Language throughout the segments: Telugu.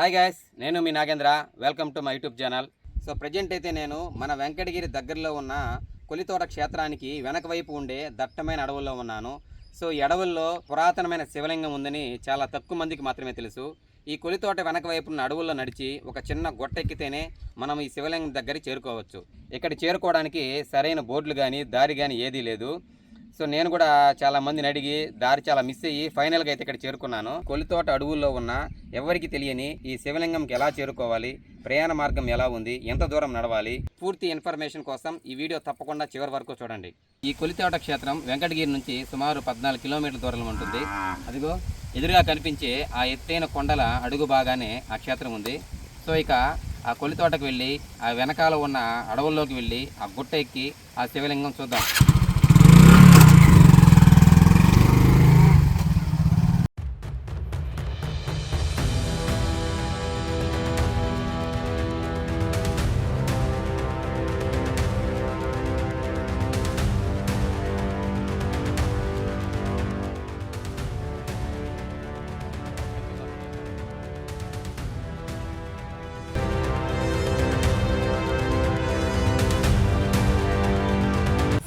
హాయ్ గాయస్ నేను మీ Nagendra. Welcome to my YouTube channel so present అయితే నేను మన వెంకటగిరి దగ్గరలో ఉన్న కొలితోట క్షేత్రానికి వెనక వైపు ఉండే దట్టమైన అడవుల్లో ఉన్నాను. సో ఈ అడవుల్లో పురాతనమైన శివలింగం ఉందని చాలా తక్కువ మందికి మాత్రమే తెలుసు. ఈ కొలితోట వెనక వైపు ఉన్న అడవుల్లో నడిచి ఒక చిన్న గొట్టెక్కితేనే మనం ఈ శివలింగం దగ్గరికి చేరుకోవచ్చు. ఇక్కడ చేరుకోవడానికి సరైన బోర్డులు కానీ దారి కానీ ఏదీ లేదు. సో నేను కూడా చాలా మందిని అడిగి దారి చాలా మిస్ అయ్యి ఫైనల్గా అయితే ఇక్కడ చేరుకున్నాను. కొలితోట అడవుల్లో ఉన్న ఎవరికి తెలియని ఈ శివలింగంకి ఎలా చేరుకోవాలి ప్రయాణ మార్గం ఎలా ఉంది ఎంత దూరం నడవాలి పూర్తి ఇన్ఫర్మేషన్ కోసం ఈ వీడియో తప్పకుండా చివరి వరకు చూడండి. ఈ కొలితోట క్షేత్రం వెంకటగిరి నుంచి సుమారు పద్నాలుగు కిలోమీటర్ల దూరంలో ఉంటుంది. అదిగో ఎదురుగా కనిపించే ఆ ఎత్తైన కొండల అడుగు బాగానే ఆ క్షేత్రం ఉంది. సో ఇక ఆ కొలితోటకు వెళ్ళి ఆ వెనకాల ఉన్న అడవుల్లోకి వెళ్ళి ఆ గుట్ట ఎక్కి ఆ శివలింగం చూద్దాం.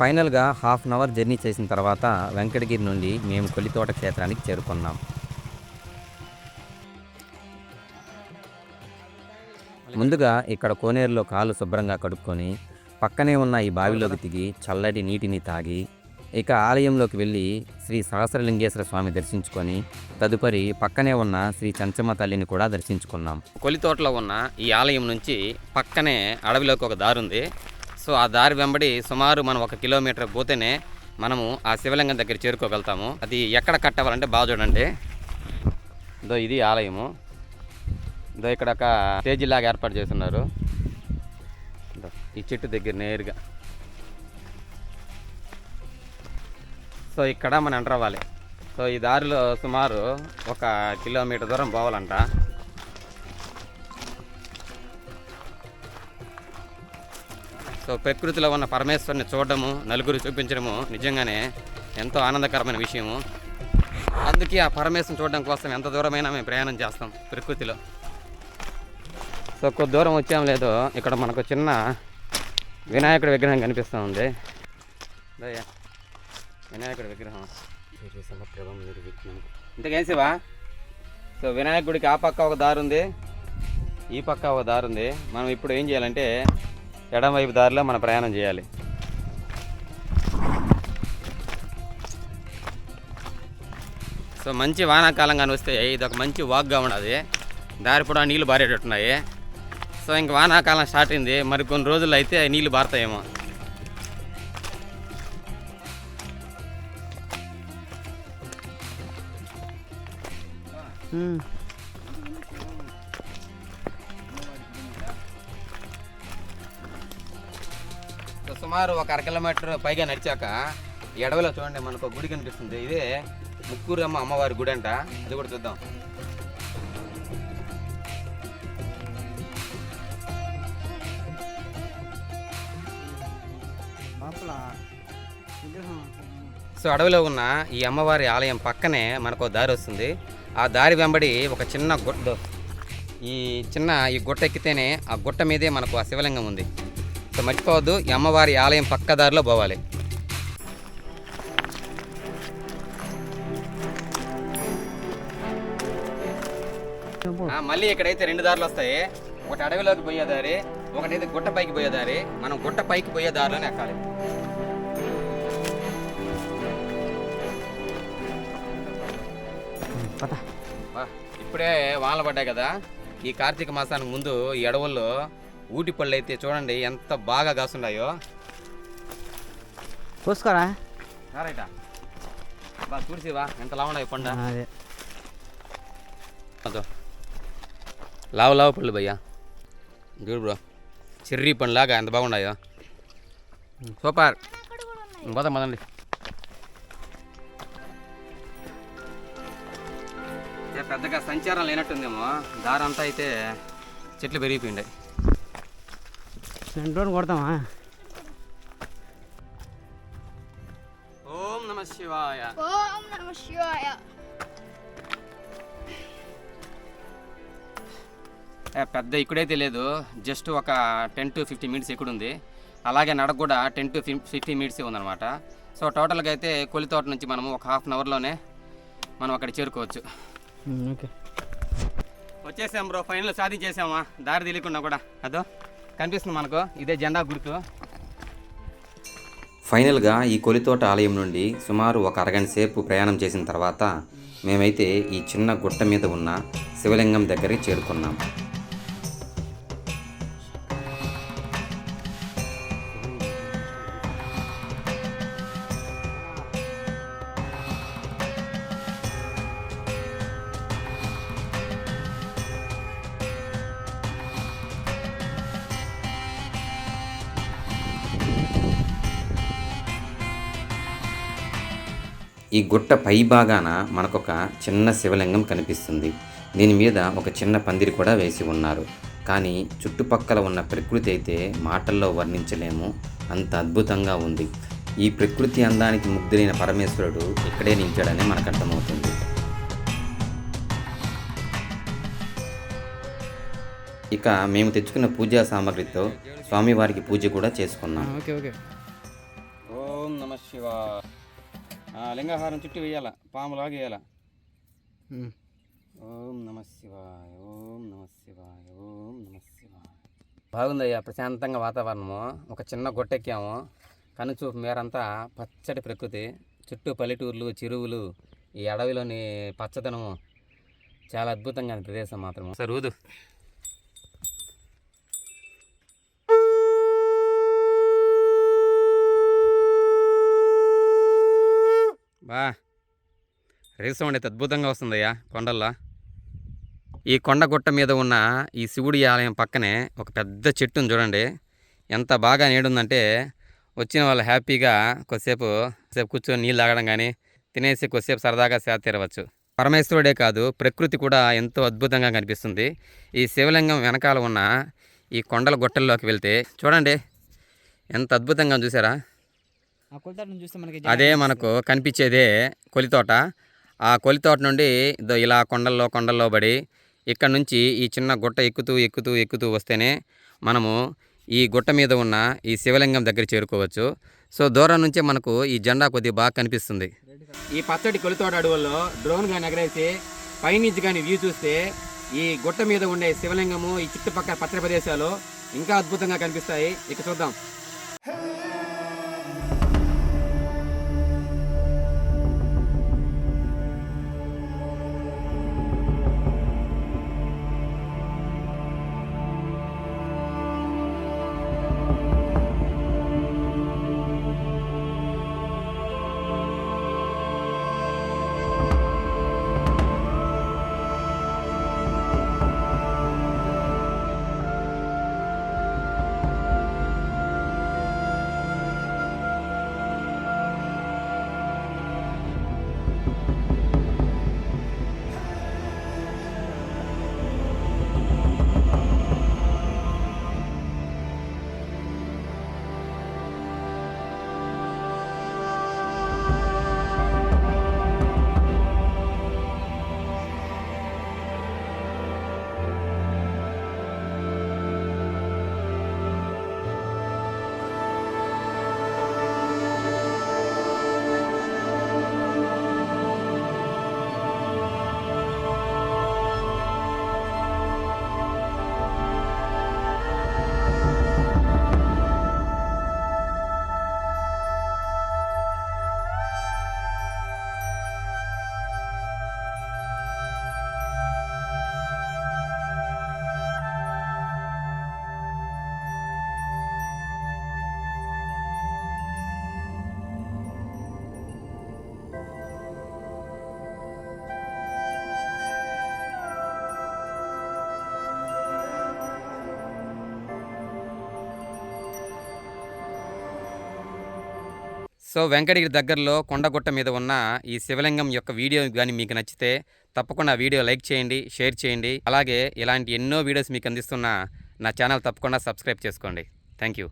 ఫైనల్గా హాఫ్ అన్ అవర్ జర్నీ చేసిన తర్వాత వెంకటగిరి నుండి మేము కొలితోట క్షేత్రానికి చేరుకున్నాం. ముందుగా ఇక్కడ కోనేరులో కాలు శుభ్రంగా కడుక్కొని పక్కనే ఉన్న ఈ బావిలోకి దిగి చల్లటి నీటిని తాగి ఇక ఆలయంలోకి వెళ్ళి శ్రీ సహస్రలింగేశ్వర స్వామి దర్శించుకొని తదుపరి పక్కనే ఉన్న శ్రీ చంచమ్మ తల్లిని కూడా దర్శించుకున్నాం. కొలితోటలో ఉన్న ఈ ఆలయం నుంచి పక్కనే అడవిలోకి ఒక దారి ఉంది. సో ఆ దారి వెంబడి సుమారు మనం ఒక కిలోమీటర్ పోతేనే మనము ఆ శివలింగం దగ్గర చేరుకోగలుగుతాము. అది ఎక్కడ కట్టవాలంటే బాగా చూడండి ఇదో ఇది ఆలయము. ఇదో ఇక్కడ ఒక స్టేజీ లాగా ఏర్పాటు చేస్తున్నారు. ఈ చెట్టు దగ్గర నేరుగా. సో ఇక్కడ మనం ఎంటర్ అవ్వాలి సో ఈ దారిలో సుమారు ఒక కిలోమీటర్ దూరం పోవాలంట. సో ప్రకృతిలో ఉన్న పరమేశ్వరుని చూడడము నలుగురు చూపించడము నిజంగానే ఎంతో ఆనందకరమైన విషయము. అందుకే ఆ పరమేశ్వరుని చూడడం కోసం ఎంత దూరమైనా మేము ప్రయాణం చేస్తాం ప్రకృతిలో. సో కొద్ది దూరం వచ్చాం లేదో. ఇక్కడ మనకు చిన్న వినాయకుడి విగ్రహం కనిపిస్తూ ఉంది. దయ్యా వినాయకుడి విగ్రహం. ఇంతకేం శివా? సో వినాయకుడికి ఆ పక్క ఒక దారి ఉంది ఈ పక్క ఒక దారి ఉంది. మనం ఇప్పుడు ఏం చేయాలంటే ఎడం వైపు దారిలో మన ప్రయాణం చేయాలి. సో మంచి వానాకాలం కానీ వస్తే ఇది ఒక మంచి వాక్గా ఉన్నది. దారి కూడా నీళ్ళు బారేటట్టున్నాయి. సో ఇంక వానాకాలం స్టార్ట్ అయింది. మరి కొన్ని రోజుల్లో అయితే నీళ్ళు బారుతాయేమో. సో సుమారు ఒక అర కిలోమీటర్ పైగా నడిచాక ఈ అడవిలో చూడండి మనకు గుడి కనిపిస్తుంది. ఇదే ముక్కూరు అమ్మ అమ్మవారి గుడి అంట. అది కూడా చూద్దాం. సో అడవిలో ఉన్న ఈ అమ్మవారి ఆలయం పక్కనే మనకు దారి వస్తుంది. ఆ దారి వెంబడి ఒక చిన్న గుట్ట. ఈ చిన్న ఈ గుట్ట ఎక్కితేనే ఆ గుట్ట మీదే మనకు ఆ శివలింగం ఉంది. సో మర్చిపోవద్దు ఈ అమ్మవారి ఆలయం పక్క దారిలో పోవాలి మళ్ళీ ఇక్కడైతే రెండు దారులు వస్తాయి. ఒకటి అడవిలోకి పోయే దారి ఒకటైతే గుట్ట పైకి పోయే దారి. మనం గుట్ట పైకి పోయే దారిలోనే ఎక్కాలి. ఇప్పుడే వానలు పడ్డాయి కదా. ఈ కార్తీక మాసానికి ముందు ఈ అడవుల్లో ఊటి పళ్ళు అయితే చూడండి ఎంత బాగా కాసున్నాయో చూసుకోరా? రైటా బా చూసివా ఎంత లావున్నాయి పండ అదే. అదో. లావు లావు పళ్ళు భయ్యా. చూడు బ్రో చెర్రీ పండ్లాగా ఎంత బాగున్నాయో. సూపర్. పోదాం పదండి. ఏ పెద్దగా సంచారం లేనట్టుందేమో. దారంతా అయితే చెట్లు పెరిగిపోయిండే రెండు రోజులు కొడతామా? ఓం నమ శివాయ. ఓం నమ శివాయ. ఏ, పెద్ద ఇక్కడైతే లేదు జస్ట్ ఒక టెన్ టు ఫిఫ్టీ మినిట్స్ ఇక్కడ ఉంది అలాగే నడక కూడా టెన్ టు ఫిఫ్టీ మినిట్స్ ఉందన్నమాట. సో టోటల్గా అయితే కొలితోట నుంచి మనము ఒక హాఫ్ అన్ అవర్లోనే మనం అక్కడ చేరుకోవచ్చు. ఓకే. వచ్చేసాం బ్రో ఫైనల్ సాధించేసామా? దారి తెలియకుండా కూడా. అదో. కనిపిస్తుంది మనకు. ఇదే జెండా గుర్తు. ఫైనల్గా ఈ కొలితోట ఆలయం నుండి సుమారు ఒక అరగంట సేపు ప్రయాణం చేసిన తర్వాత మేమైతే ఈ చిన్న గుట్ట మీద ఉన్న శివలింగం దగ్గరికి చేరుకున్నాం. ఈ గుట్ట పై భాగాన మనకొక చిన్న శివలింగం కనిపిస్తుంది. దీని మీద ఒక చిన్న పందిరి కూడా వేసి ఉన్నారు. కానీ చుట్టుపక్కల ఉన్న ప్రకృతి అయితే మాటల్లో వర్ణించలేము. అంత అద్భుతంగా ఉంది. ఈ ప్రకృతి అందానికి ముగ్ధులైన పరమేశ్వరుడు ఇక్కడే నిలిచాడని మనకు అర్థమవుతుంది. ఇక మేము తెచ్చుకున్న పూజా సామాగ్రితో స్వామివారికి పూజ కూడా చేసుకున్నాం. Okay okay. ఓం నమ శివ లింగాహారం చుట్టూ వేయాల? పాములాగా వేయాల? ఓం నమ శివాయ ఓం నమ శివాయ ఓం నమ శివాయ. బాగుందయ్యా ప్రశాంతంగా వాతావరణము. ఒక చిన్న గొట్టెక్కాము. కనుచూపు మేరంతా పచ్చటి ప్రకృతి. చుట్టూ పల్లెటూర్లు చెరువులు ఈ అడవిలోని పచ్చదనము. చాలా అద్భుతంగా ప్రదేశం మాత్రం సార్ ఊదు. బా. రేస్ సౌండ్ అయితే అద్భుతంగా వస్తుందయ్యా కొండల్లో. ఈ కొండ గుట్ట మీద ఉన్న ఈ శివుడి ఆలయం పక్కనే ఒక పెద్ద చెట్టును చూడండి. ఎంత బాగా నీడుందంటే వచ్చిన వాళ్ళు హ్యాపీగా కొద్దిసేపు సేపు కూర్చొని నీళ్ళు తాగడం కానీ తినేసి కొద్దిసేపు సరదాగా సేద తీరవచ్చు. పరమేశ్వరుడే కాదు ప్రకృతి కూడా ఎంతో అద్భుతంగా కనిపిస్తుంది. ఈ శివలింగం వెనకాల ఉన్న ఈ కొండల గుట్టల్లోకి వెళ్తే చూడండి ఎంత అద్భుతంగా చూసారా ఆ కొలతను చూస్తే మనకి అదే మనకు కనిపించేదే కొలితోట. ఆ కొలితోట నుండి ఇదో ఇలా కొండల్లో కొండల్లో పడి ఇక్కడ నుంచి ఈ చిన్న గుట్ట ఎక్కుతూ ఎక్కుతూ ఎక్కుతూ వస్తేనే మనము ఈ గుట్ట మీద ఉన్న ఈ శివలింగం దగ్గర చేరుకోవచ్చు. సో దూరం నుంచే మనకు ఈ జెండా కొద్దిగా బాగా కనిపిస్తుంది. ఈ పచ్చడి కొలితోట అడవుల్లో డ్రోన్ కానీ ఎగరేసి పైనుంచి కానీ వ్యూ చూస్తే ఈ గుట్ట మీద ఉండే శివలింగము ఈ చుట్టుపక్కల పచ్చడి ప్రదేశాలు ఇంకా అద్భుతంగా కనిపిస్తాయి. ఇక చూద్దాం. సో వెంకటగిరి దగ్గరలో కొండగుట్ట మీద ఉన్న ఈ శివలింగం యొక్క వీడియో కానీ మీకు నచ్చితే తప్పకుండా వీడియో లైక్ చేయండి షేర్ చేయండి. అలాగే ఇలాంటి ఎన్నో వీడియోస్ మీకు అందిస్తున్న నా ఛానల్ తప్పకుండా సబ్స్క్రైబ్ చేసుకోండి. Thank you